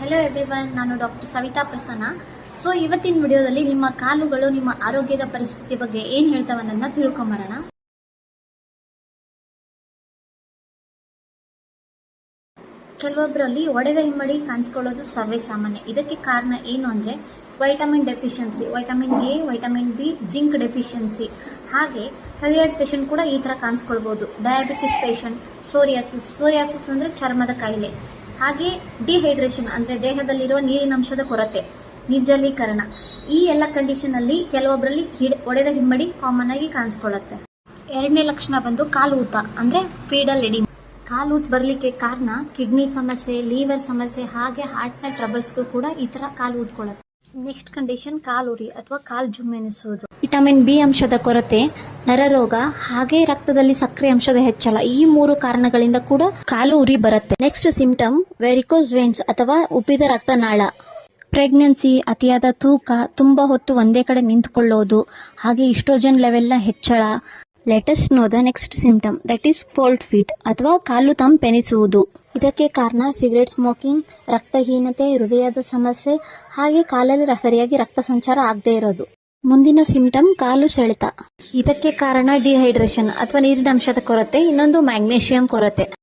Hello everyone ನಾನು doctor Savita Prasanna so ಇವತ್ತಿನ ವಿಡಿಯೋದಲ್ಲಿ ನಿಮ್ಮ ಕಾಲುಗಳು, ನಿಮ್ಮ ಆರೋಗ್ಯದ ಪರಿಸ್ಥಿತಿ ಬಗ್ಗೆ ಏನು ಹೇಳ್ತಾವನ್ನ ತಿಳ್ಕೊಂಬರೋಣ. ಕೆಲವೊಬ್ಬರಲ್ಲಿ ಒಡೆದ ಹಿಮ್ಮಡಿ ಕಾಣಿಸ್ಕೊಳ್ಳೋದು ಸರ್ವೇ ಸಾಮಾನ್ಯ. ಇದಕ್ಕೆ ಕಾರಣ ಏನು ಅಂದರೆ vitamin deficiency vitamin A vitamin B zinc deficiency ಹಾಗೆ ಥೈರಾಯ್ಡ್ ಪೇಷಂಟ್ ಕೂಡ ಈ ಥರ ಕಾಣಿಸ್ಕೊಳ್ಬೋದು. ಡಯಾಬಿಟಿಸ್ ಪೇಷಂಟ್ ಸೋರಿಯಾಸಿಸ್ ಸೋರಿಯಾಸಿಸ್ ಅಂದರೆ ಚರ್ಮದ ಕಾಯಿಲೆ. ಹಾಗೆ ಡಿಹೈಡ್ರೇಷನ್ ಅಂದರೆ ದೇಹದಲ್ಲಿರುವ ನೀರಿನಂಶದ ಕೊರತೆ, ನಿರ್ಜಲೀಕರಣ. ಈ ಎಲ್ಲ ಕಂಡೀಷನಲ್ಲಿ ಕೆಲವೊಬ್ಬರಲ್ಲಿ ಹಿಡ್, ಒಡೆದ ಹಿಮ್ಮಡಿ ಕಾಮನ್ ಆಗಿ ಕಾಣಿಸ್ಕೊಳ್ಳುತ್ತೆ. ಎರಡನೇ ಲಕ್ಷಣ ಬಂದು ಕಾಲು ಊತ ಅಂದರೆ ಫೀಡಲ್ ಎಡಿ ಕಾಲು ಉದ್ ಬರಲಿಕ್ಕೆ ಕಾರಣ ಕಿಡ್ನಿ ಸಮಸ್ಯೆ, ಲೀವರ್ ಸಮಸ್ಯೆ, ಹಾಗೆ ಹಾರ್ಟ್ನ ಟ್ರಬಲ್ಸ್ಗೂ ಕೂಡ ಈ ತರ ಕಾಲು ಊದ್ಕೊಳ್ಳುತ್ತೆ ನೆಕ್ಸ್ಟ್ ಕಂಡೀಷನ್ ಕಾಲು ಉರಿ ಅಥವಾ ಕಾಲು ಜುಮ್ಮೆನಿಸೋದು ವಿಟಮಿನ್ ಬಿ ಅಂಶದ ಕೊರತೆ, ನರರೋಗ, ಹಾಗೆ ರಕ್ತದಲ್ಲಿ ಸಕ್ಕರೆ ಅಂಶದ ಹೆಚ್ಚಳ. ಈ ಮೂರು ಕಾರಣಗಳಿಂದ ಕೂಡ ಕಾಲು ಉರಿ ಬರುತ್ತೆ. ನೆಕ್ಸ್ಟ್ ಸಿಂಪ್ಟಮ್ ವೆರಿಕೋಸ್ ವೇನ್ಸ್ ಅಥವಾ ಉಬ್ಬಿದ ರಕ್ತನಾಳ. ಪ್ರೆಗ್ನೆನ್ಸಿ ಅತಿಯಾದ ತೂಕ, ತುಂಬಾ ಹೊತ್ತು ಒಂದೇ ಕಡೆ ನಿಂತ್ಕೊಳ್ಳೋದು, ಹಾಗೆ ಇಸ್ಟ್ರೋಜನ್ ಲೆವೆಲ್ನ ಹೆಚ್ಚಳ. Let us know the next symptom that is cold feet ಅಥವಾ ಕಾಲು ತಂಪೆನಿಸುವುದು. ಇದಕ್ಕೆ ಕಾರಣ ಸಿಗರೇಟ್ ಸ್ಮೋಕಿಂಗ್ ರಕ್ತಹೀನತೆ, ಹೃದಯದ ಸಮಸ್ಯೆ, ಹಾಗೆ ಕಾಲಲ್ಲಿ ಸರಿಯಾಗಿ ರಕ್ತ ಸಂಚಾರ ಆಗದೇ ಇರೋದು. ಮುಂದಿನ ಸಿಂಪ್ಟಮ್ ಕಾಲು ಸೆಳೆತ. ಇದಕ್ಕೆ ಕಾರಣ ಡಿಹೈಡ್ರೇಷನ್ ಅಥವಾ ನೀರಿನ ಅಂಶದ ಕೊರತೆ, ಇನ್ನೊಂದು ಮ್ಯಾಗ್ನೇಷಿಯಂ ಕೊರತೆ.